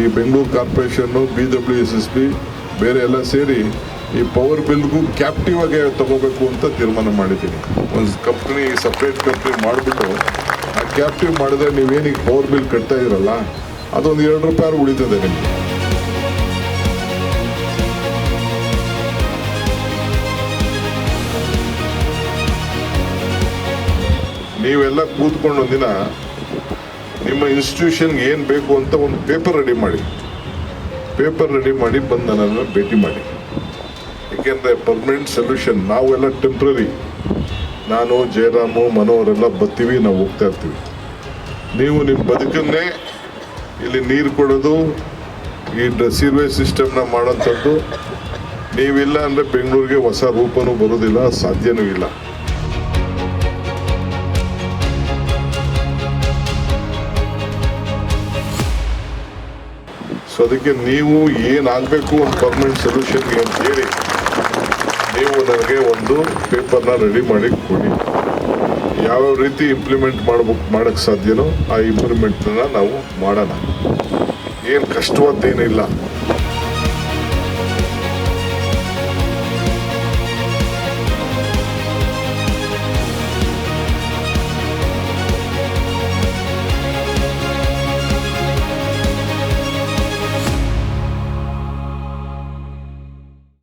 ಈ Bengaluru corporation B W S S B ಬೇರೆ ಎಲ್ಲ ಸೇರಿ ಈ ಪವರ್ ಬಿಲ್ಗೂ ಕ್ಯಾಪ್ಟಿವ್ ಆಗಿ ತಗೋಬೇಕು ಅಂತ ತೀರ್ಮಾನ ಮಾಡಿದ್ದೀನಿ. ಒಂದು ಕಂಪ್ನಿ ಸಪ್ರೇಟ್ ಕಂಪ್ನಿ ಮಾಡಿಬಿಟ್ಟು, ಆ ಕ್ಯಾಪ್ಟಿವ್ ಮಾಡಿದ್ರೆ ನೀವೇನೀಗ ಪವರ್ ಬಿಲ್ ಕಟ್ತಾ ಇರಲ್ಲ, ಅದೊಂದು ಎರಡು ರೂಪಾಯಿ ಉಳಿತದೆ ನಿಮಗೆ. ನೀವೆಲ್ಲ ಕೂತ್ಕೊಂಡು ಒಂದಿನ ನಿಮ್ಮ ಇನ್ಸ್ಟಿಟ್ಯೂಷನ್ಗೆ ಏನು ಬೇಕು ಅಂತ ಒಂದು ಪೇಪರ್ ರೆಡಿ ಮಾಡಿ. ಪೇಪರ್ ರೆಡಿ ಮಾಡಿ ಬಂದು ನನ್ನನ್ನು ಭೇಟಿ ಮಾಡಿ. ಏಕೆಂದರೆ ಪರ್ಮನೆಂಟ್ ಸೊಲ್ಯೂಷನ್ ನಾವೆಲ್ಲ ಟೆಂಪ್ರರಿ ನಾನು, ಜಯರಾಮು, ಮನೋಹರೆಲ್ಲ ಬರ್ತೀವಿ ನಾವು ಹೋಗ್ತಾ ಇರ್ತೀವಿ. ನೀವು ನಿಮ್ಮ ಬದುಕನ್ನೇ ಇಲ್ಲಿ ನೀರು ಕೊಡೋದು, ಈ ಸೀರ್ವೇ ಸಿಸ್ಟಮ್ನ ಮಾಡೋಂಥದ್ದು ನೀವಿಲ್ಲ ಅಂದರೆ ಬೆಂಗಳೂರಿಗೆ ಹೊಸ ರೂಪನೂ ಬರೋದಿಲ್ಲ, ಸಾಧ್ಯನೂ ಇಲ್ಲ. ಸೊ ಅದಕ್ಕೆ ನೀವು ಏನಾಗಬೇಕು ಒಂದು ಪರ್ಮನೆಂಟ್ ಸೊಲ್ಯೂಷನ್ಗೆ ಅಂತ ಹೇಳಿ, ನೀವು ನನಗೆ ಒಂದು ಪೇಪರ್ನ ರೆಡಿ ಮಾಡಿ ಕೊಡಿ. ಯಾವ್ಯಾವ ರೀತಿ ಇಂಪ್ಲಿಮೆಂಟ್ ಮಾಡ್ಬೇಕು ಮಾಡೋಕ್ಕೆ ಸಾಧ್ಯನೋ ಆ ಇಂಪ್ಲಿಮೆಂಟ್ನ ನಾವು ಮಾಡೋಣ. ಏನು ಕಷ್ಟವಾದ್ದೇನಿಲ್ಲ